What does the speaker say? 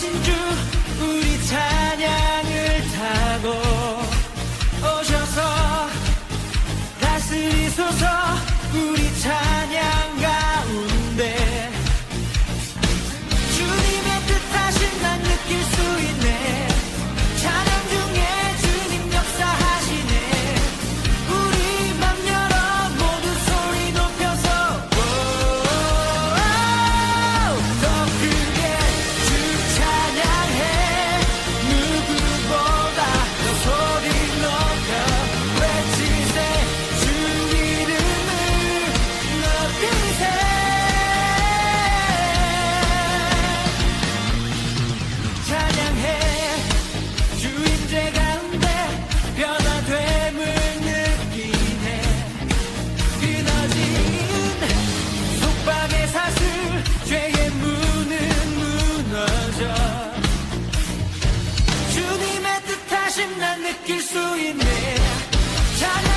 오신 주 우리 찬양을 타고 오셔서 다스리소서 우리 찬양 me.